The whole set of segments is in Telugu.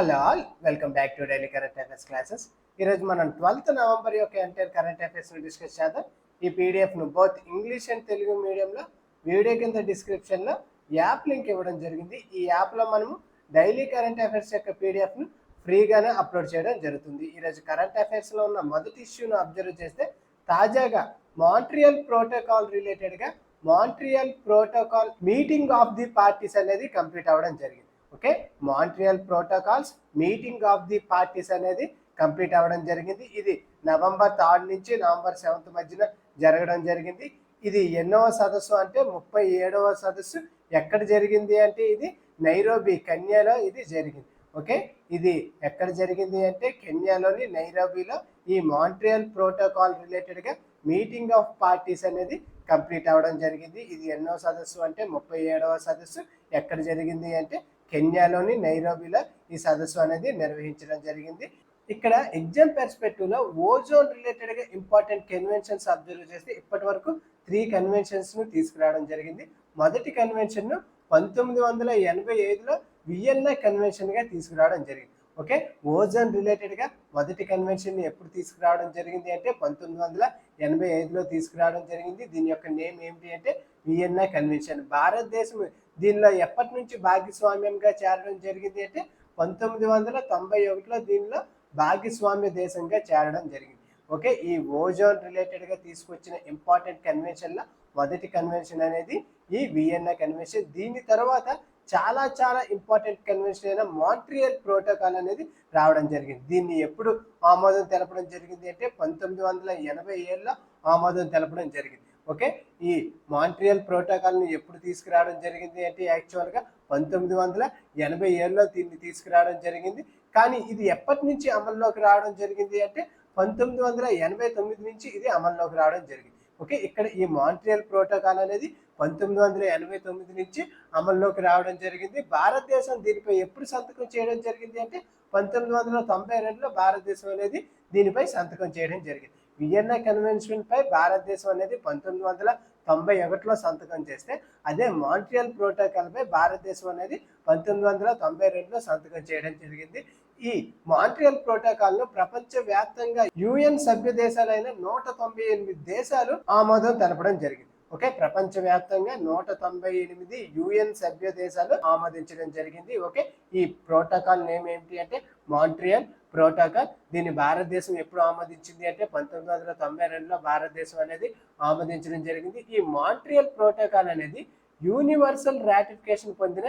Hello all welcome back to daily current affairs classes. ఈరోజు మనం ట్వెల్త్ నవంబర్ యొక్క ఎంటైర్ కరెంట్ అఫైర్స్ని డిస్కస్ చేద్దాం. ఈ పీడిఎఫ్ను బోత్ ఇంగ్లీష్ అండ్ తెలుగు మీడియంలో వీడియో కింద డిస్క్రిప్షన్లో యాప్ లింక్ ఇవ్వడం జరిగింది. ఈ యాప్లో మనము డైలీ కరెంట్ అఫైర్స్ యొక్క పీడిఎఫ్ను ఫ్రీగానే అప్లోడ్ చేయడం జరుగుతుంది. ఈరోజు కరెంట్ అఫైర్స్లో ఉన్న మొదటి ఇష్యూను అబ్జర్వ్ చేస్తే తాజాగా మాంట్రియల్ ప్రోటోకాల్ రిలేటెడ్గా Montreal protocol meeting of the parties అనేది కంప్లీట్ అవ్వడం జరిగింది. Okay? Montreal protocols meeting of the parties అనేది కంప్లీట్ అవ్వడం జరిగింది. ఇది నవంబర్ థర్డ్ నుంచి నవంబర్ సెవెంత్ మధ్యన జరగడం జరిగింది. ఇది ఎన్నవ సదస్సు అంటే ముప్పై ఏడవ సదస్సు. ఎక్కడ జరిగింది అంటే ఇది నైరోబి కన్యాలో ఇది జరిగింది. ఓకే? ఇది ఎక్కడ జరిగింది అంటే కెన్యాలోని నైరోబిలో ఈ మాంట్రియల్ ప్రోటోకాల్ రిలేటెడ్గా మీటింగ్ ఆఫ్ పార్టీస్ అనేది కంప్లీట్ అవ్వడం జరిగింది. ఇది ఎన్నో సదస్సు అంటే ముప్పై ఏడవ సదస్సు. ఎక్కడ జరిగింది అంటే కెన్యాలోని నైరోబిలో ఈ సదస్సు అనేది నిర్వహించడం జరిగింది. ఇక్కడ ఎగ్జామ్ పెర్స్పెక్టివ్లో ఓజోన్ రిలేటెడ్గా ఇంపార్టెంట్ కన్వెన్షన్స్ అబ్జర్వ్ చేస్తే ఇప్పటి వరకు త్రీ కన్వెన్షన్స్ను తీసుకురావడం జరిగింది. మొదటి కన్వెన్షన్ను పంతొమ్మిది వందల ఎనభై ఐదులో వియన్నా కన్వెన్షన్గా తీసుకురావడం జరిగింది. ఓకే? ఓజోన్ రిలేటెడ్గా మొదటి కన్వెన్షన్ ఎప్పుడు తీసుకురావడం జరిగింది అంటే పంతొమ్మిది వందల ఎనభై ఐదులో తీసుకురావడం జరిగింది. దీని యొక్క నేమ్ ఏమిటి అంటే వియన్నా కన్వెన్షన్. భారతదేశం దీనిలో ఎప్పటి నుంచి భాగస్వామ్యంగా చేరడం జరిగింది అంటే పంతొమ్మిది వందల తొంభై ఒకటిలో దీనిలో భాగస్వామ్య దేశంగా చేరడం జరిగింది. ఓకే ఈ ఓజోన్ రిలేటెడ్గా తీసుకొచ్చిన ఇంపార్టెంట్ కన్వెన్షన్లో మొదటి కన్వెన్షన్ అనేది ఈ వియన్నా కన్వెన్షన్ దీని తర్వాత చాలా చాలా ఇంపార్టెంట్ కన్వెన్షన్ అయిన మాంట్రియల్ ప్రోటోకాల్ అనేది రావడం జరిగింది. దీన్ని ఎప్పుడు ఆమోదం తెలపడం జరిగింది అంటే పంతొమ్మిది వందల ఎనభై ఏళ్ళలో ఆమోదం తెలపడం జరిగింది. ఓకే? ఈ మాంట్రియల్ ప్రోటోకాల్ని ఎప్పుడు తీసుకురావడం జరిగింది అంటే యాక్చువల్గా పంతొమ్మిది వందల ఎనభై ఏళ్ళలో దీన్ని తీసుకురావడం జరిగింది. కానీ ఇది ఎప్పటి నుంచి అమల్లోకి రావడం జరిగింది అంటే పంతొమ్మిది వందల ఎనభై తొమ్మిది నుంచి ఇది అమల్లోకి రావడం జరిగింది. ఓకే? ఇక్కడ ఈ మాంట్రియల్ ప్రోటోకాల్ అనేది పంతొమ్మిది వందల ఎనభై తొమ్మిది నుంచి అమల్లోకి రావడం జరిగింది. భారతదేశం దీనిపై ఎప్పుడు సంతకం చేయడం జరిగింది అంటే పంతొమ్మిది వందల తొంభై రెండులో భారతదేశం అనేది దీనిపై సంతకం చేయడం జరిగింది. వియన్నా కన్వెన్షన్ పై భారతదేశం అనేది పంతొమ్మిది వందల తొంభై ఒకటిలో సంతకం చేస్తే అదే మాంట్రియల్ ప్రోటోకాల్ పై భారతదేశం అనేది పంతొమ్మిది వందల తొంభై రెండులో సంతకం చేయడం జరిగింది. ఈ మాంట్రియల్ ప్రోటోకాల్ను ప్రపంచ వ్యాప్తంగా యుఎన్ సభ్య దేశాలైన నూట తొంభై ఎనిమిది దేశాలు ఆమోదం తెలపడం జరిగింది. ఓకే ప్రపంచవ్యాప్తంగా నూట తొంభై ఎనిమిది యుఎన్ సభ్య దేశాలు ఆమోదించడం జరిగింది. ఓకే ఈ ప్రోటోకాల్ నేమ్ ఏంటి అంటే మాంట్రియల్ ప్రోటోకాల్. దీన్ని భారతదేశం ఎప్పుడు ఆమోదించింది అంటే పంతొమ్మిది వందల తొంభై రెండులో భారతదేశం అనేది ఆమోదించడం జరిగింది. ఈ మాంట్రియల్ ప్రోటోకాల్ అనేది యూనివర్సల్ రాటిఫికేషన్ పొందిన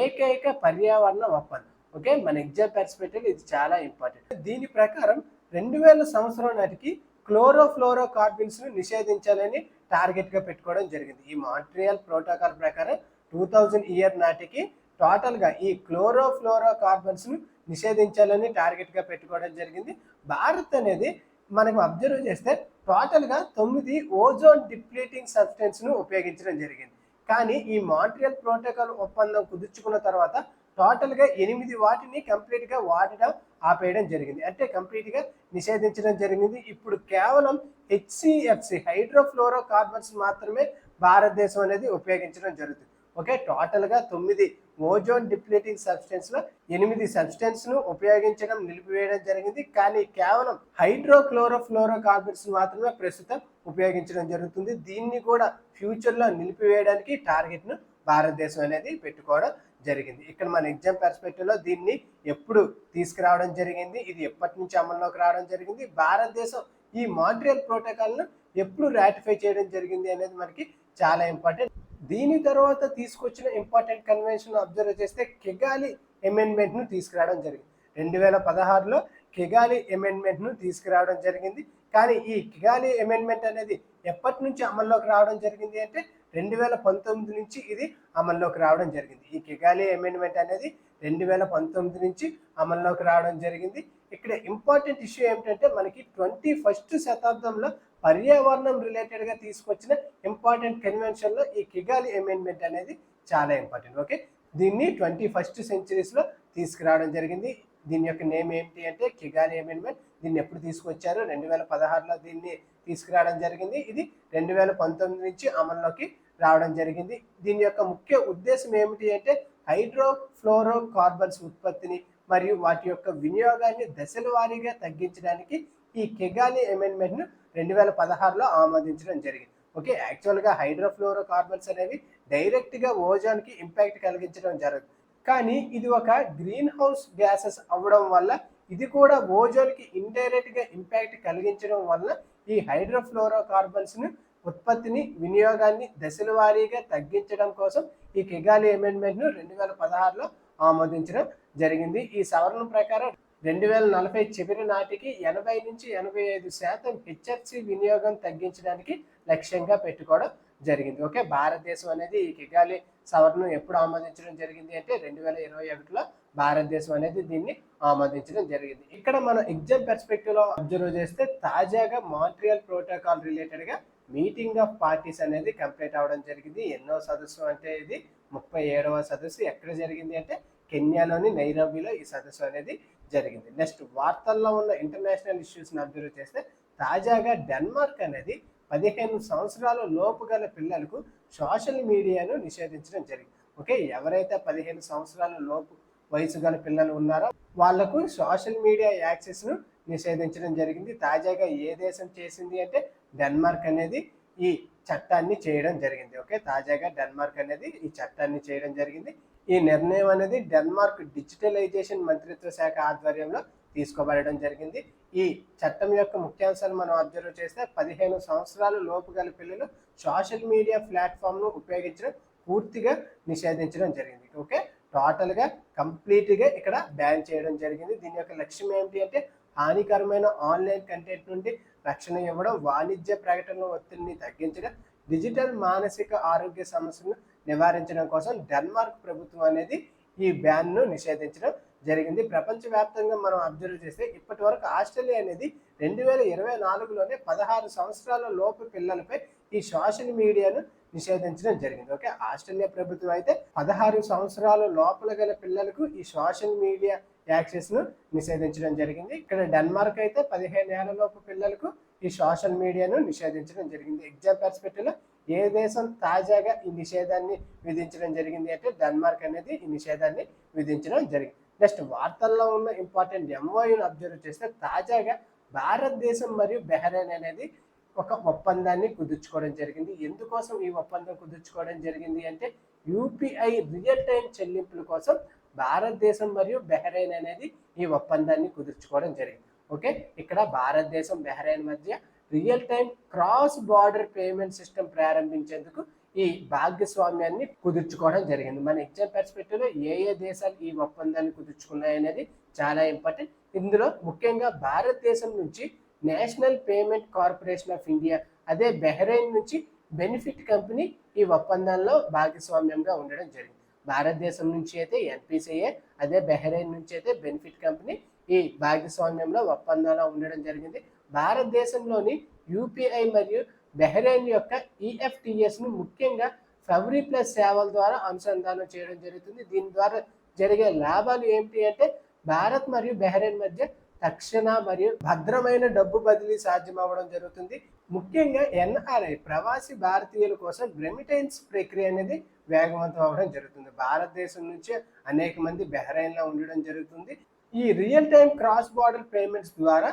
ఏకైక పర్యావరణ ఒప్పందం. ఓకే మన ఎగ్జామ్ పర్స్పెక్టివ్ ఇది చాలా ఇంపార్టెంట్. దీని ప్రకారం రెండు వేల సంవత్సరం నాటికి క్లోరోఫ్లోరో కార్బన్స్ను నిషేధించాలని టార్గెట్గా పెట్టుకోవడం జరిగింది. ఈ మాంట్రియల్ ప్రోటోకాల్ ప్రకారం టూ థౌజండ్ ఇయర్ నాటికి టోటల్గా ఈ క్లోరోఫ్లోరో కార్బన్స్ను నిషేధించాలని టార్గెట్గా పెట్టుకోవడం జరిగింది. భారత్ అనేది మనకు అబ్జర్వ్ చేస్తే టోటల్గా తొమ్మిది ఓజోన్ డిప్లీటింగ్ సబ్స్టెన్స్ను ఉపయోగించడం జరిగింది. కానీ ఈ మాంట్రియల్ ప్రోటోకాల్ ఒప్పందం కుదుర్చుకున్న తర్వాత టోటల్గా ఎనిమిది వాటిని కంప్లీట్గా వాడడం ఆపేయడం జరిగింది. అంటే కంప్లీట్గా నిషేధించడం జరిగింది. ఇప్పుడు కేవలం హెచ్సిఎఫ్సి హైడ్రోఫ్లోరో కార్బన్స్ మాత్రమే భారతదేశం అనేది ఉపయోగించడం జరుగుతుంది. ఓకే టోటల్గా తొమ్మిది ఓజోన్ డిప్లీటింగ్ సబ్స్టెన్స్లో ఎనిమిది సబ్స్టెన్స్ను ఉపయోగించడం నిలిపివేయడం జరిగింది. కానీ కేవలం హైడ్రోక్లోరోఫ్లోరో కార్బన్స్ మాత్రమే ప్రస్తుతం ఉపయోగించడం జరుగుతుంది. దీన్ని కూడా ఫ్యూచర్లో నిలిపివేయడానికి టార్గెట్ను భారతదేశం అనేది పెట్టుకోవడం జరిగింది. ఇక్కడ మన ఎగ్జామ్ పెర్స్పెక్టివ్లో దీన్ని ఎప్పుడు తీసుకురావడం జరిగింది ఇది ఎప్పటి నుంచి అమల్లోకి రావడం జరిగింది భారతదేశం ఈ మాంట్రియల్ ప్రోటోకాల్ను ఎప్పుడు రాటిఫై చేయడం జరిగింది అనేది మనకి చాలా ఇంపార్టెంట్ దీని తర్వాత తీసుకొచ్చిన ఇంపార్టెంట్ కన్వెన్షన్ అబ్జర్వ్ చేస్తే కెగాలి అమెండ్మెంట్ను తీసుకురావడం జరిగింది. రెండు వేల పదహారులో కెగాలి అమెండ్మెంట్ను తీసుకురావడం జరిగింది. కానీ ఈ కిగాలి అమెండ్మెంట్ అనేది ఎప్పటి నుంచి అమల్లోకి రావడం జరిగింది అంటే రెండు వేల పంతొమ్మిది నుంచి ఇది అమల్లోకి రావడం జరిగింది. ఈ కిగాలి అమెండ్మెంట్ అనేది రెండు వేల పంతొమ్మిది నుంచి అమల్లోకి రావడం జరిగింది. ఇక్కడ ఇంపార్టెంట్ ఇష్యూ ఏమిటంటే మనకి ట్వంటీ ఫస్ట్ శతాబ్దంలో పర్యావరణం రిలేటెడ్గా తీసుకొచ్చిన ఇంపార్టెంట్ కన్వెన్షన్లో ఈ కిగాలి అమెండ్మెంట్ అనేది చాలా ఇంపార్టెంట్ ఓకే దీన్ని ట్వంటీ ఫస్ట్ సెంచరీస్లో తీసుకురావడం జరిగింది. దీని యొక్క నేమ్ ఏంటి అంటే కిగాలి అమెండ్మెంట్ దీన్ని ఎప్పుడు తీసుకొచ్చారు? రెండు వేల పదహారులో దీన్ని తీసుకురావడం జరిగింది. ఇది రెండు వేల పంతొమ్మిది నుంచి అమల్లోకి రావడం జరిగింది. దీని యొక్క ముఖ్య ఉద్దేశం ఏమిటి అంటే హైడ్రోఫ్లోరో కార్బన్స్ ఉత్పత్తిని మరియు వాటి యొక్క వినియోగాన్ని దశల వారీగా తగ్గించడానికి ఈ కెగాలి అమెండ్మెంట్ను రెండు వేల పదహారులో ఆమోదించడం జరిగింది. ఓకే యాక్చువల్గా హైడ్రోఫ్లోరో కార్బన్స్ అనేవి డైరెక్ట్గా ఓజోన్కి ఇంపాక్ట్ కలిగించడం జరగదు. కానీ ఇది ఒక గ్రీన్ హౌస్ గ్యాసెస్ అవ్వడం వల్ల ఇది కూడా ఓజోన్కి ఇండైరెక్ట్గా ఇంపాక్ట్ కలిగించడం వల్ల ఈ హైడ్రోఫ్లోరో కార్బన్స్ను ఉత్పత్తిని వినియోగాన్ని దశల వారీగా తగ్గించడం కోసం ఈ కిగాలి అమెండ్మెంట్ను రెండు వేల పదహారులో ఆమోదించడం జరిగింది. ఈ సవరణ ప్రకారం రెండు వేల నలభై చివరి నాటికి ఎనభై నుంచి ఎనభై ఐదు శాతం హెచ్ఎఫ్సి వినియోగం తగ్గించడానికి లక్ష్యంగా పెట్టుకోవడం జరిగింది. ఓకే భారతదేశం అనేది ఈ కిగాలి సవరణను ఎప్పుడు ఆమోదించడం జరిగింది అంటే రెండు వేల ఇరవై ఒకటిలో భారతదేశం అనేది దీన్ని ఆమోదించడం జరిగింది. ఇక్కడ మనం ఎగ్జామ్ పెర్స్పెక్టివ్లో అబ్జర్వ్ చేస్తే తాజాగా మాంట్రియల్ ప్రోటోకాల్ రిలేటెడ్గా మీటింగ్ ఆఫ్ పార్టీస్ అనేది కంప్లీట్ అవ్వడం జరిగింది. ఎన్నో సదస్సు అంటే ఇది. ముప్పై ఏడవ సదస్సు ఎక్కడ జరిగింది అంటే కెన్యాలోని నైరోబీలో ఈ సదస్సు అనేది జరిగింది. నెక్స్ట్ వార్తల్లో ఉన్న ఇంటర్నేషనల్ ఇష్యూస్ని అబ్జర్వ్ చేస్తే తాజాగా డెన్మార్క్ అనేది పదిహేను సంవత్సరాల లోపు గల పిల్లలకు సోషల్ మీడియాను నిషేధించడం జరిగింది. ఓకే ఎవరైతే పదిహేను సంవత్సరాల లోపు వయసు గల పిల్లలు ఉన్నారో వాళ్ళకు సోషల్ మీడియా యాక్సెస్ను నిషేధించడం జరిగింది. తాజాగా ఏ దేశం చేసింది అంటే డెన్మార్క్ అనేది ఈ చట్టాన్ని చేయడం జరిగింది. ఓకే? తాజాగా డెన్మార్క్ అనేది ఈ చట్టాన్ని చేయడం జరిగింది. ఈ నిర్ణయం అనేది డెన్మార్క్ డిజిటలైజేషన్ మంత్రిత్వ శాఖ ఆధ్వర్యంలో తీసుకోబడడం జరిగింది. ఈ చట్టం యొక్క ముఖ్యాంశాలు మనం అబ్జర్వ్ చేస్తే పదిహేను సంవత్సరాలు లోపు గల పిల్లలు సోషల్ మీడియా ప్లాట్ఫామ్ను ఉపయోగించడం పూర్తిగా నిషేధించడం జరిగింది. ఓకే? టోటల్గా కంప్లీట్గా ఇక్కడ బ్యాన్ చేయడం జరిగింది. దీని యొక్క లక్ష్యం ఏంటి అంటే హానికరమైన ఆన్లైన్ కంటెంట్ నుండి రక్షణ ఇవ్వడం వాణిజ్య ప్రకటనల ఒత్తిడిని తగ్గించడం డిజిటల్ మానసిక ఆరోగ్య సమస్యను నివారించడం కోసం డెన్మార్క్ ప్రభుత్వం అనేది ఈ బ్యాన్ను నిషేధించడం జరిగింది. ప్రపంచవ్యాప్తంగా మనం అబ్జర్వ్ చేస్తే ఇప్పటి వరకు ఆస్ట్రేలియా అనేది రెండు వేల ఇరవై నాలుగులోనే పదహారు సంవత్సరాల లోపు పిల్లలపై ఈ సోషల్ మీడియాను నిషేధించడం జరిగింది. ఓకే? ఆస్ట్రేలియా ప్రభుత్వం అయితే పదహారు సంవత్సరాల లోపల గల పిల్లలకు ఈ సోషల్ మీడియా యాక్సెస్ను నిషేధించడం జరిగింది. ఇక్కడ డెన్మార్క్ అయితే పదిహేను ఏళ్ళలోపు పిల్లలకు ఈ సోషల్ మీడియాను నిషేధించడం జరిగింది. ఎగ్జామ్ పర్స్పెక్టివ్లో ఏ దేశం తాజాగా ఈ నిషేధాన్ని విధించడం జరిగింది అంటే డెన్మార్క్ అనేది ఈ నిషేధాన్ని విధించడం జరిగింది. నెక్స్ట్ వార్తల్లో ఉన్న ఇంపార్టెంట్ ఎంఓయూని అబ్జర్వ్ చేస్తే తాజాగా భారతదేశం మరియు బెహ్రెయిన్ అనేది ఒక ఒప్పందాన్ని కుదుర్చుకోవడం జరిగింది. ఎందుకోసం ఈ ఒప్పందం కుదుర్చుకోవడం జరిగింది అంటే యూపీఐ రియల్ టైం చెల్లింపుల కోసం భారతదేశం మరియు బెహ్రెయిన్ అనేది ఈ ఒప్పందాన్ని కుదుర్చుకోవడం జరిగింది. ఓకే? ఇక్కడ భారతదేశం బెహ్రెయిన్ మధ్య real time cross border payment system ప్రారంభించేందుకు ఈ భాగస్వామ్యాన్ని కుదుర్చుకోవడం జరిగింది. మన ఎగ్జామ్ పెర్స్పెక్టివ్లో ఏ ఏ దేశాలు ఈ ఒప్పందాన్ని కుదుర్చుకున్నాయి అనేది చాలా ఇంపార్టెంట్. ఇందులో ముఖ్యంగా భారతదేశం నుంచి National Payment Corporation of India అదే బెహ్రెయిన్ నుంచి బెనిఫిట్ కంపెనీ ఈ ఒప్పందంలో భాగస్వామ్యంగా ఉండడం జరిగింది. భారతదేశం నుంచి అయితే ఎన్పిసిఏ అదే బెహ్రెయిన్ నుంచి అయితే బెనిఫిట్ కంపెనీ ఈ భాగస్వామ్యంలో ఒప్పందంలో ఉండడం జరిగింది. భారతదేశంలోని యూపీఐ మరియు బెహ్రెయిన్ యొక్క ఈఎఫ్టిఎస్ను ముఖ్యంగా ఫెవరీ ప్లస్ సేవల ద్వారా అనుసంధానం చేయడం జరుగుతుంది. దీని ద్వారా జరిగే లాభాలు ఏమిటి అంటే భారత్ మరియు బెహ్రెయిన్ మధ్య తక్షణ మరియు భద్రమైన డబ్బు బదిలీ సాధ్యం అవ్వడం జరుగుతుంది. ముఖ్యంగా ఎన్ఆర్ఐ ప్రవాసీ భారతీయుల కోసం రెమిటెన్స్ ప్రక్రియ అనేది వేగవంతం అవ్వడం జరుగుతుంది. భారతదేశం నుంచి అనేక మంది బెహ్రెయిన్లో ఉండడం జరుగుతుంది. ఈ real time cross border payments ద్వారా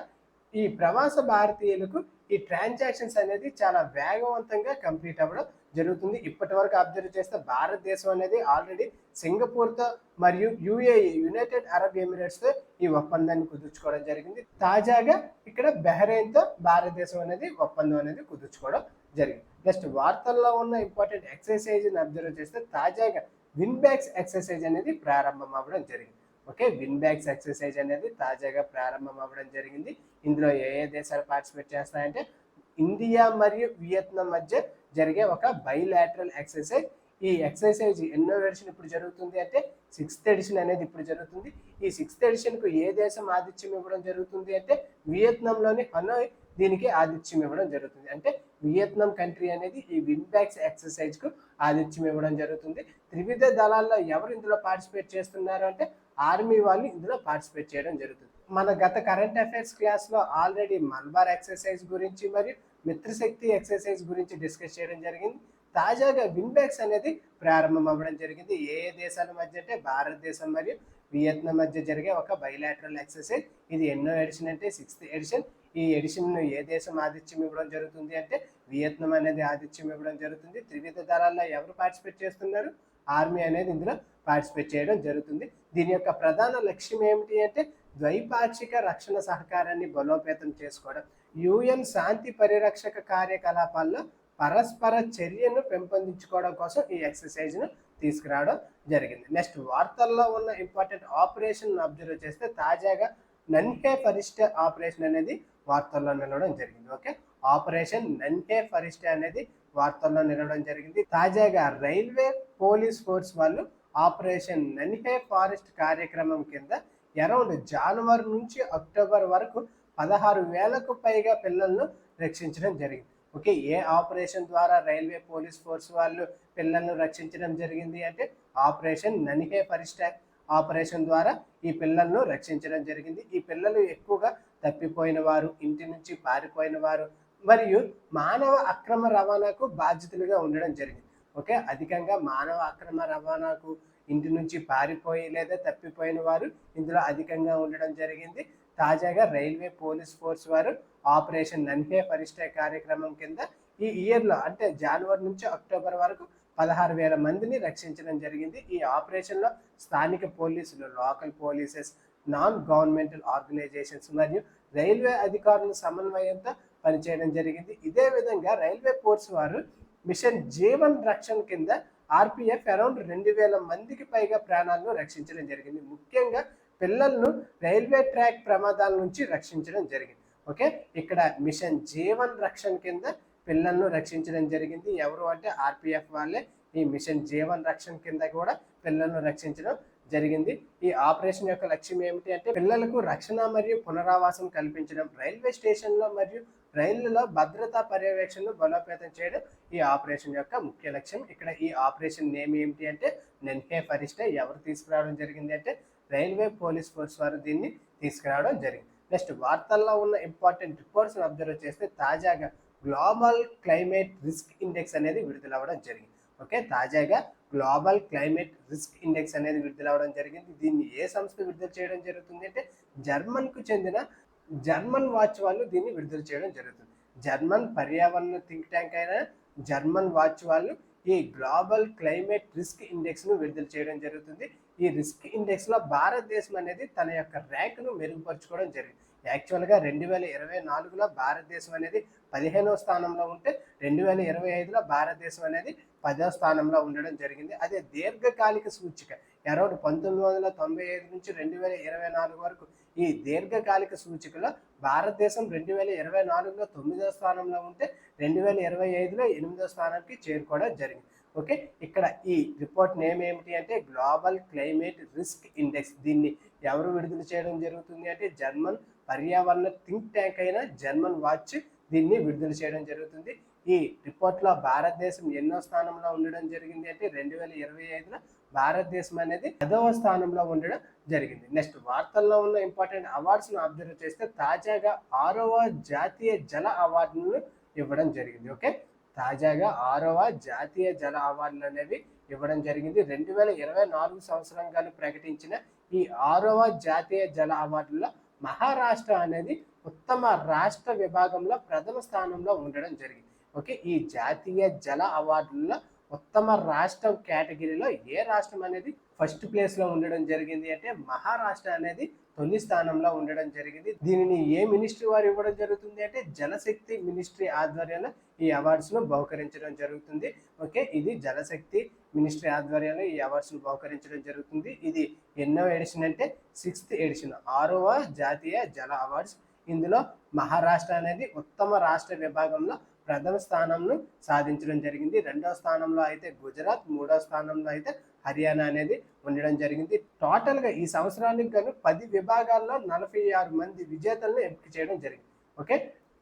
ఈ ప్రవాస భారతీయులకు ఈ ట్రాన్సాక్షన్స్ అనేది చాలా వేగవంతంగా కంప్లీట్ అవ్వడం జరుగుతుంది. ఇప్పటి వరకు అబ్జర్వ్ చేస్తే భారతదేశం అనేది ఆల్రెడీ సింగపూర్తో మరియు యుఏఈ యునైటెడ్ అరబ్ ఎమిరేట్స్తో ఈ ఒప్పందాన్ని కుదుర్చుకోవడం జరిగింది. తాజాగా ఇక్కడ బెహ్రెయిన్తో భారతదేశం అనేది ఒప్పందం అనేది కుదుర్చుకోవడం జరిగింది. నెక్స్ట్ వార్తల్లో ఉన్న ఇంపార్టెంట్ ఎక్సర్సైజ్ని అబ్జర్వ్ చేస్తే తాజాగా విన్ బ్యాక్స్ ఎక్సర్సైజ్ అనేది ప్రారంభం అవ్వడం జరిగింది. ఓకే విన్ బ్యాక్స్ ఎక్సర్సైజ్ అనేది తాజాగా ప్రారంభం అవ్వడం జరిగింది. ఇందులో ఏ ఏ దేశాలు పార్టిసిపేట్ చేస్తాయంటే ఇండియా మరియు వియత్నాం మధ్య జరిగే ఒక బైలాటరల్ ఎక్సర్సైజ్ ఈ ఎక్సర్సైజ్ ఎన్నో ఎడిషన్ ఇప్పుడు జరుగుతుంది అంటే సిక్స్త్ ఎడిషన్ అనేది ఇప్పుడు జరుగుతుంది. ఈ సిక్స్త్ ఎడిషన్కు ఏ దేశం ఆతిథ్యం ఇవ్వడం జరుగుతుంది అంటే వియత్నాంలోని హనోయ్ దీనికి ఆతిథ్యం ఇవ్వడం జరుగుతుంది. అంటే వియత్నాం కంట్రీ అనేది ఈ విన్ బ్యాక్స్ ఎక్సర్సైజ్కు ఆతిథ్యం ఇవ్వడం జరుగుతుంది. త్రివిధ దళాల్లో ఎవరు ఇందులో పార్టిసిపేట్ చేస్తున్నారు అంటే ఆర్మీ వాళ్ళు ఇందులో పార్టిసిపేట్ చేయడం జరుగుతుంది. మన గత కరెంట్ అఫైర్స్ క్లాస్లో ఆల్రెడీ మల్బార్ ఎక్సర్సైజ్ గురించి మరియు మిత్రశక్తి ఎక్సర్సైజ్ గురించి డిస్కస్ చేయడం జరిగింది. తాజాగా విన్బ్యాక్స్ అనేది ప్రారంభం అవ్వడం జరిగింది. ఏ ఏ దేశాల మధ్య అంటే భారతదేశం మరియు వియత్నాం మధ్య జరిగే ఒక బైలాటరల్ ఎక్సర్సైజ్ ఇది ఎన్నో ఎడిషన్ అంటే సిక్స్త్ ఎడిషన్ ఈ ఎడిషన్ ఏ దేశం ఆతిథ్యం ఇవ్వడం జరుగుతుంది అంటే వియత్నాం అనేది ఆతిథ్యం ఇవ్వడం జరుగుతుంది. త్రివిధ దళాల్లో ఎవరు పార్టిసిపేట్ చేస్తున్నారు? ఆర్మీ అనేది ఇందులో పార్టిసిపేట్ చేయడం జరుగుతుంది. దీని యొక్క ప్రధాన లక్ష్యం ఏమిటి అంటే ద్వైపాక్షిక రక్షణ సహకారాన్ని బలోపేతం చేసుకోవడం. యుఎన్ శాంతి పరిరక్షక కార్యకలాపాల్లో పరస్పర చర్యను పెంపొందించుకోవడం కోసం ఈ ఎక్సర్సైజ్ను తీసుకురావడం జరిగింది. నెక్స్ట్ వార్తల్లో ఉన్న ఇంపార్టెంట్ ఆపరేషన్ అబ్జర్వ్ చేస్తే తాజాగా నన్హే ఫరిష్ట ఆపరేషన్ అనేది వార్తల్లో నిలవడం జరిగింది. ఓకే ఆపరేషన్ నన్హే ఫరిష్ట అనేది వార్తల్లో నిలవడం జరిగింది. తాజాగా రైల్వే పోలీస్ ఫోర్స్ వాళ్ళు ఆపరేషన్ నన్హే ఫారెస్ట్ కార్యక్రమం కింద అరౌండ్ జనవరి నుంచి అక్టోబర్ వరకు పదహారు వేలకు పైగా పిల్లలను రక్షించడం జరిగింది. ఓకే ఏ ఆపరేషన్ ద్వారా రైల్వే పోలీస్ ఫోర్స్ వాళ్ళు పిల్లలను రక్షించడం జరిగింది అంటే ఆపరేషన్ ననిహే పరిస్టాక్ ఆపరేషన్ ద్వారా ఈ పిల్లలను రక్షించడం జరిగింది. ఈ పిల్లలు ఎక్కువగా తప్పిపోయిన వారు ఇంటి నుంచి పారిపోయిన వారు మరియు మానవ అక్రమ రవాణాకు బాధ్యతలుగా ఉండడం జరిగింది. ఓకే అధికంగా మానవ అక్రమ రవాణాకు ఇంటి నుంచి పారిపోయి లేదా తప్పిపోయిన వారు ఇందులో అధికంగా ఉండడం జరిగింది. తాజాగా రైల్వే పోలీస్ ఫోర్స్ వారు ఆపరేషన్ నన్హే పరిష్టే కార్యక్రమం కింద ఈ ఇయర్లో అంటే జనవరి నుంచి అక్టోబర్ వరకు పదహారు వేల మందిని రక్షించడం జరిగింది. ఈ ఆపరేషన్లో స్థానిక పోలీసులు local polices non governmental organizations మరియు రైల్వే అధికారుల సమన్వయంతో పనిచేయడం జరిగింది. ఇదే విధంగా రైల్వే ఫోర్స్ వారు మిషన్ జీవన్ రక్షణ కింద ఆర్పిఎఫ్ అరౌండ్ రెండు వేల మందికి పైగా ప్రాణాలను రక్షించడం జరిగింది. ముఖ్యంగా పిల్లలను రైల్వే ట్రాక్ ప్రమాదాల నుంచి రక్షించడం జరిగింది. ఓకే? ఇక్కడ మిషన్ జీవన్ రక్షణ కింద పిల్లలను రక్షించడం జరిగింది. ఎవరు అంటే ఆర్పిఎఫ్ వాళ్ళే. ఈ మిషన్ జీవన్ రక్షణ కింద కూడా పిల్లలను రక్షించడం జరిగింది. ఈ ఆపరేషన్ యొక్క లక్ష్యం ఏమిటి అంటే పిల్లలకు రక్షణ మరియు పునరావాసం కల్పించడం రైల్వే స్టేషన్లో మరియు రైళ్ళలో భద్రతా పర్యవేక్షణను బలోపేతం చేయడం ఈ ఆపరేషన్ యొక్క ముఖ్య లక్ష్యం. ఇక్కడ ఈ ఆపరేషన్ నేమ్ ఏమిటి అంటే నెన్హే ఫరిష్ట ఎవరు తీసుకురావడం జరిగింది అంటే రైల్వే పోలీస్ ఫోర్స్ వారు దీన్ని తీసుకురావడం జరిగింది. నెక్స్ట్ వార్తల్లో ఉన్న ఇంపార్టెంట్ రిపోర్ట్స్ని అబ్జర్వ్ చేస్తే తాజాగా గ్లోబల్ క్లైమేట్ రిస్క్ ఇండెక్స్ అనేది విడుదలవ్వడం జరిగింది. ఓకే తాజాగా గ్లోబల్ క్లైమేట్ రిస్క్ ఇండెక్స్ అనేది విడుదలవ్వడం జరిగింది. దీన్ని ఏ సంస్థ విడుదల చేయడం జరుగుతుంది అంటే జర్మన్కు చెందిన జర్మన్ వాచ్ వాళ్ళు దీన్ని విడుదల చేయడం జరుగుతుంది. జర్మన్ పర్యావరణ థింక్ ట్యాంక్ అయిన జర్మన్ వాచ్ వాళ్ళు ఈ గ్లోబల్ క్లైమేట్ రిస్క్ ఇండెక్స్ను విడుదల చేయడం జరుగుతుంది. ఈ రిస్క్ ఇండెక్స్లో భారతదేశం అనేది తన యొక్క ర్యాంక్ను మెరుగుపరుచుకోవడం జరిగింది. యాక్చువల్గా రెండు వేల ఇరవై నాలుగులో భారతదేశం అనేది పదిహేనవ స్థానంలో ఉంటే రెండు వేల ఇరవై ఐదులో భారతదేశం అనేది పదో స్థానంలో ఉండడం జరిగింది. అదే దీర్ఘకాలిక సూచిక. అరౌండ్ పంతొమ్మిది వందల తొంభై ఐదు నుంచి రెండు వేల ఇరవై నాలుగు వరకు ఈ దీర్ఘకాలిక సూచికలో భారతదేశం రెండు వేల ఇరవై నాలుగులో తొమ్మిదో స్థానంలో ఉంటే రెండు వేల ఇరవై ఐదులో ఎనిమిదో స్థానానికి చేరుకోవడం జరిగింది. ఓకే? ఇక్కడ ఈ రిపోర్ట్ నేమ్ ఏమిటి అంటే గ్లోబల్ క్లైమేట్ రిస్క్ ఇండెక్స్. దీన్ని ఎవరు విడుదల చేయడం జరుగుతుంది అంటే జర్మన్ పర్యావరణ థింక్ ట్యాంక్ అయిన జర్మన్ వాచ్ దీన్ని విడుదల చేయడం జరుగుతుంది. ఈ రిపోర్ట్లో భారతదేశం ఎన్నో స్థానంలో ఉండడం జరిగింది అంటే రెండు వేల ఇరవై ఐదులో భారతదేశం అనేది పదవ స్థానంలో ఉండడం జరిగింది. నెక్స్ట్ వార్తల్లో ఉన్న ఇంపార్టెంట్ అవార్డ్స్ను అబ్జర్వ్ చేస్తే తాజాగా ఆరవ జాతీయ జల అవార్డును ఇవ్వడం జరిగింది. ఓకే? తాజాగా ఆరవ జాతీయ జల అవార్డులు అనేవి ఇవ్వడం జరిగింది. రెండు వేల ఇరవై నాలుగు సంవత్సరంగాను ప్రకటించిన ఈ ఆరవ జాతీయ జల అవార్డుల్లో మహారాష్ట్ర అనేది ఉత్తమ రాష్ట్ర విభాగంలో ప్రథమ స్థానంలో ఉండడం జరిగింది. ఓకే? ఈ జాతీయ జల అవార్డుల్లో ఉత్తమ రాష్ట్రం కేటగిరీలో ఏ రాష్ట్రం అనేది ఫస్ట్ ప్లేస్లో ఉండడం జరిగింది అంటే మహారాష్ట్ర అనేది తొలి స్థానంలో ఉండడం జరిగింది. దీనిని ఏ మినిస్ట్రీ వారు ఇవ్వడం జరుగుతుంది అంటే జలశక్తి మినిస్ట్రీ ఆధ్వర్యంలో ఈ అవార్డ్స్ను బహుకరించడం జరుగుతుంది. ఓకే ఇది జలశక్తి మినిస్ట్రీ ఆధ్వర్యంలో ఈ అవార్డ్స్ను బహుకరించడం జరుగుతుంది. ఇది ఎన్నో ఎడిషన్ అంటే సిక్స్త్ ఎడిషన్ ఆరవ జాతీయ జల అవార్డ్స్. ఇందులో మహారాష్ట్ర అనేది ఉత్తమ రాష్ట్ర విభాగంలో ప్రథమ స్థానంను సాధించడం జరిగింది. రెండవ స్థానంలో అయితే గుజరాత్ మూడవ స్థానంలో అయితే హర్యానా అనేది ఉండడం జరిగింది. టోటల్గా ఈ సంవత్సరానికి గాను పది విభాగాల్లో నలభై ఆరు మంది విజేతలను ఎంపిక చేయడం జరిగింది. ఓకే?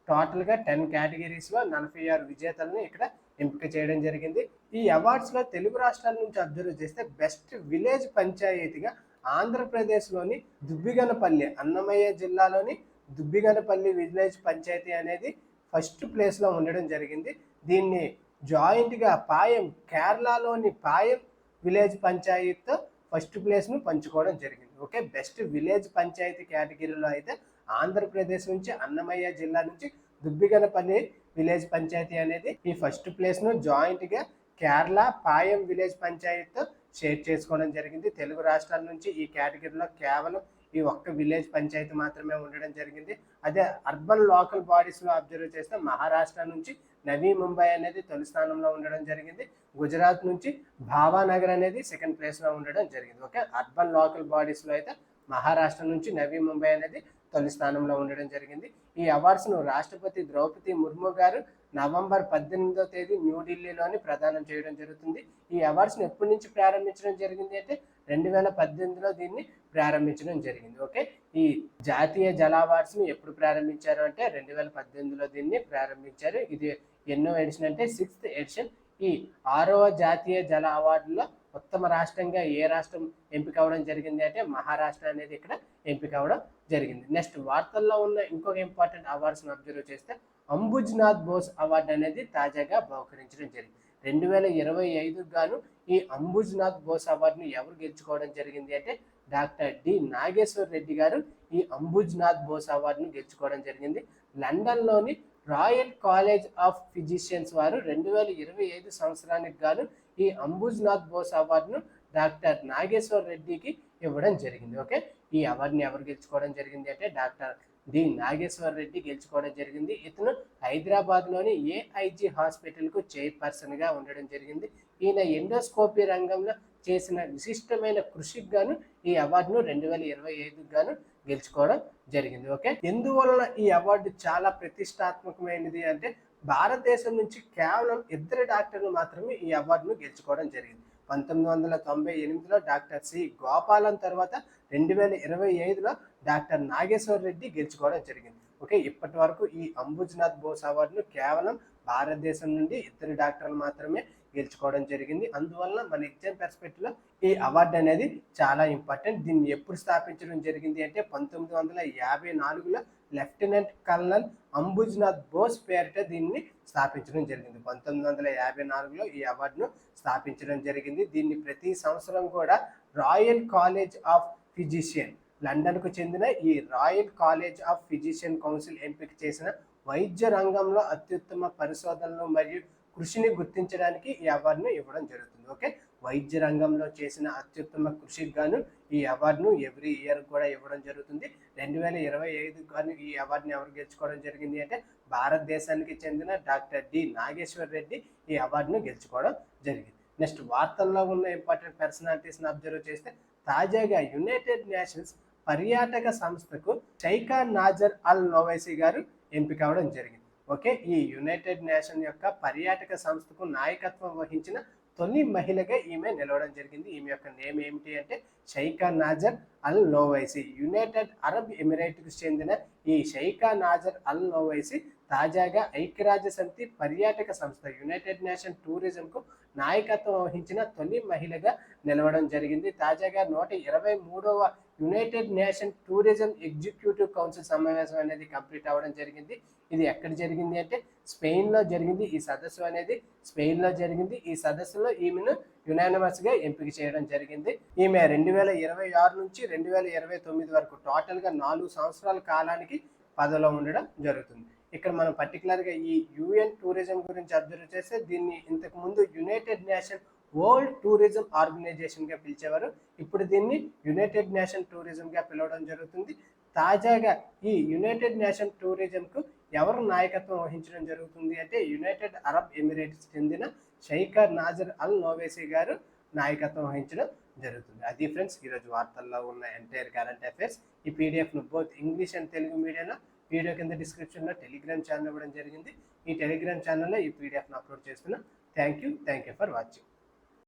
టోటల్గా టెన్ కేటగిరీస్లో నలభై ఆరు విజేతలను ఇక్కడ ఎంపిక చేయడం జరిగింది. ఈ అవార్డ్స్లో తెలుగు రాష్ట్రాల నుంచి అబ్జర్వ్ చేస్తే బెస్ట్ విలేజ్ పంచాయతీగా ఆంధ్రప్రదేశ్లోని దుబ్బిగనపల్లి అన్నమయ్య జిల్లాలోని దుబ్బిగనపల్లి విలేజ్ పంచాయతీ అనేది ఫస్ట్ ప్లేస్లో ఉండడం జరిగింది. దీన్ని జాయింట్గా పాయం కేరళలోని పాయం విలేజ్ పంచాయత్ ఫస్ట్ ప్లేస్ను పంచుకోవడం జరిగింది. ఓకే బెస్ట్ విలేజ్ పంచాయతీ కేటగిరీలో అయితే ఆంధ్రప్రదేశ్ నుంచి అన్నమయ్య జిల్లా నుంచి దుబ్బిగనపల్లి విలేజ్ పంచాయతీ అనేది ఈ ఫస్ట్ ప్లేస్ను జాయింట్గా కేరళ పాయం విలేజ్ పంచాయత్ షేర్ చేసుకోవడం జరిగింది. తెలుగు రాష్ట్రాల నుంచి ఈ కేటగిరీలో కేవలం ఈ ఒక్క విలేజ్ పంచాయతీ మాత్రమే ఉండడం జరిగింది. అదే అర్బన్ లోకల్ బాడీస్లో అబ్జర్వ్ చేస్తే మహారాష్ట్ర నుంచి నవీ ముంబై అనేది తొలి స్థానంలో ఉండడం జరిగింది. గుజరాత్ నుంచి భావానగర్ అనేది సెకండ్ ప్లేస్లో ఉండడం జరిగింది. ఓకే? అర్బన్ లోకల్ బాడీస్లో అయితే మహారాష్ట్ర నుంచి నవీ ముంబై అనేది తొలి స్థానంలో ఉండడం జరిగింది. ఈ అవార్డ్స్ను రాష్ట్రపతి ద్రౌపది ముర్ము గారు నవంబర్ పద్దెనిమిదో తేదీ న్యూఢిల్లీలోని ప్రదానం చేయడం జరుగుతుంది. ఈ అవార్డ్స్ని ఎప్పటి నుంచి ప్రారంభించడం జరిగింది అయితే రెండు వేల పద్దెనిమిదిలో దీన్ని ప్రారంభించడం జరిగింది. ఓకే? ఈ జాతీయ జల అవార్డ్స్ని ఎప్పుడు ప్రారంభించారు అంటే రెండు వేల పద్దెనిమిదిలో దీన్ని ప్రారంభించారు. ఇది ఎన్నో ఎడిషన్ అంటే సిక్స్త్ ఎడిషన్. ఈ ఆరవ జాతీయ జల అవార్డులో ఉత్తమ రాష్ట్రంగా ఏ రాష్ట్రం ఎంపిక అవడం జరిగింది అంటే మహారాష్ట్ర అనేది ఇక్కడ ఎంపిక అవడం జరిగింది. నెక్స్ట్ వార్తల్లో ఉన్న ఇంకొక ఇంపార్టెంట్ అవార్డ్స్ని అబ్జర్వ్ చేస్తే అంబుజ్నాథ్ బోస్ అవార్డు అనేది తాజాగా బహుకరించడం జరిగింది. రెండు వేల ఇరవై ఐదుకు గాను ఈ అంబుజ్నాథ్ బోస్ అవార్డును ఎవరు గెలుచుకోవడం జరిగింది అంటే డాక్టర్ డి నాగేశ్వర్ రెడ్డి గారు ఈ అంబుజ్నాథ్ బోస్ అవార్డును గెలుచుకోవడం జరిగింది. లండన్లోని రాయల్ కాలేజ్ ఆఫ్ ఫిజిషియన్స్ వారు రెండు వేల ఇరవై ఐదు సంవత్సరానికి గాను ఈ అంబుజ్నాథ్ బోస్ అవార్డును డాక్టర్ నాగేశ్వర్ రెడ్డికి ఇవ్వడం జరిగింది. ఓకే? ఈ అవార్డుని ఎవరు గెలుచుకోవడం జరిగింది అంటే డాక్టర్ డి నాగేశ్వర్ రెడ్డి గెలుచుకోవడం జరిగింది. ఇతను హైదరాబాద్లోని ఏఐజి హాస్పిటల్కు చైర్పర్సన్గా ఉండడం జరిగింది. ఈయన ఎండోస్కోపీ రంగంలో చేసిన విశిష్టమైన కృషికి గాను ఈ అవార్డును రెండు వేల ఇరవై ఐదుకు గాను గెలుచుకోవడం జరిగింది ఓకే? ఎందువలన ఈ అవార్డు చాలా ప్రతిష్టాత్మకమైనది అంటే భారతదేశం నుంచి కేవలం ఇద్దరు డాక్టర్లు మాత్రమే ఈ అవార్డును గెలుచుకోవడం జరిగింది. పంతొమ్మిది వందల తొంభై ఎనిమిదిలో డాక్టర్ సి. గోపాలన్ తర్వాత రెండు వేల ఇరవై ఐదులో డాక్టర్ నాగేశ్వర్ రెడ్డి గెలుచుకోవడం జరిగింది ఓకే? ఇప్పటి వరకు ఈ అంబుజ్నాథ్ బోస్ అవార్డును కేవలం భారతదేశం నుండి ఇద్దరు డాక్టర్లు మాత్రమే గెలుచుకోవడం జరిగింది. అందువల్ల మన ఎగ్జామ్ పెర్స్పెక్టివ్లో ఈ అవార్డు అనేది చాలా ఇంపార్టెంట్. దీన్ని ఎప్పుడు స్థాపించడం జరిగింది అంటే పంతొమ్మిది వందల యాభై నాలుగులో లెఫ్టినెంట్ కల్నల్ అంబుజ్నాథ్ బోస్ పేరిట దీన్ని స్థాపించడం జరిగింది. పంతొమ్మిది వందల యాభై నాలుగులో ఈ అవార్డును స్థాపించడం జరిగింది. దీన్ని ప్రతి సంవత్సరం కూడా రాయల్ కాలేజ్ ఆఫ్ ఫిజిషియన్ లండన్కు చెందిన ఈ royal college of physician council ఎంపిక చేసిన వైద్య రంగంలో అత్యుత్తమ పరిశోధనలు మరియు కృషిని గుర్తించడానికి ఈ అవార్డును ఇవ్వడం జరుగుతుంది. ఓకే? వైద్య రంగంలో చేసిన అత్యుత్తమ కృషికి గాను ఈ అవార్డును ఎవ్రీ ఇయర్ కూడా ఇవ్వడం జరుగుతుంది. రెండు వేల ఇరవై ఐదు గాను ఈ అవార్డుని ఎవరు గెలుచుకోవడం జరిగింది అంటే భారతదేశానికి చెందిన డాక్టర్ డి. నాగేశ్వర్ రెడ్డి ఈ అవార్డును గెలుచుకోవడం జరిగింది. నెక్స్ట్ వార్తల్లో ఉన్న ఇంపార్టెంట్ పర్సనాలిటీస్ని అబ్జర్వ్ చేస్తే తాజాగా యునైటెడ్ నేషన్స్ పర్యాటక సంస్థకు షైకా నాజర్ అల్ నోవైసీ గారు ఎంపిక అవడం జరిగింది. ఓకే? ఈ యునైటెడ్ నేషన్ యొక్క పర్యాటక సంస్థకు నాయకత్వం వహించిన తొలి మహిళగా ఈమె నిలవడం జరిగింది. ఈమె యొక్క నేమ్ ఏమిటి అంటే Sheikha Nasser Al Nowais United Arab ఎమిరేట్కు చెందిన ఈ షైకా నాజర్ అల్ నోవైసీ తాజాగా ఐక్యరాజ్య సమితి పర్యాటక సంస్థ యునైటెడ్ నేషన్ టూరిజంకు నాయకత్వం వహించిన తొలి మహిళగా నిలవడం జరిగింది. తాజాగా నూట ఇరవై మూడవ United Nation tourism executive council సమావేశం అనేది కంప్లీట్ అవ్వడం జరిగింది. ఇది ఎక్కడ జరిగింది అంటే స్పెయిన్లో జరిగింది ఈ సదస్సు అనేది. స్పెయిన్లో జరిగింది ఈ సదస్సులో ఈమెను యునానిమస్గా ఎంపిక చేయడం జరిగింది. ఈమె రెండు వేల ఇరవై ఆరు నుంచి రెండు వేల ఇరవై తొమ్మిది వరకు టోటల్గా నాలుగు సంవత్సరాల కాలానికి పదవిలో ఉండడం జరుగుతుంది. ఇక్కడ మనం పర్టికులర్గా ఈ యుఎన్ టూరిజం గురించి అబ్జర్వ్ చేస్తే దీన్ని ఇంతకు ముందు యునైటెడ్ నేషన్ వరల్డ్ టూరిజం ఆర్గనైజేషన్గా పిలిచేవారు. ఇప్పుడు దీన్ని యునైటెడ్ నేషన్ టూరిజంగా పిలవడం జరుగుతుంది. తాజాగా ఈ యునైటెడ్ నేషన్ టూరిజంకు ఎవరు నాయకత్వం వహించడం జరుగుతుంది అంటే యునైటెడ్ అరబ్ ఎమిరేట్స్ చెందిన షైకర్ నాజర్ అల్ నోవేసీ గారు నాయకత్వం వహించడం జరుగుతుంది. అది ఫ్రెండ్స్ ఈరోజు వార్తల్లో ఉన్న ఎంటైర్ కరెంట్ అఫైర్స్. ఈ పీడిఎఫ్ను బోత్ ఇంగ్లీష్ అండ్ తెలుగు మీడియాలో వీడియో కింద డిస్క్రిప్షన్లో టెలిగ్రామ్ ఛానల్ ఇవ్వడం జరిగింది. ఈ టెలిగ్రామ్ ఛానల్లో ఈ పీడిఎఫ్ను అప్లోడ్ చేస్తున్నాం. Thank you thank you for watching.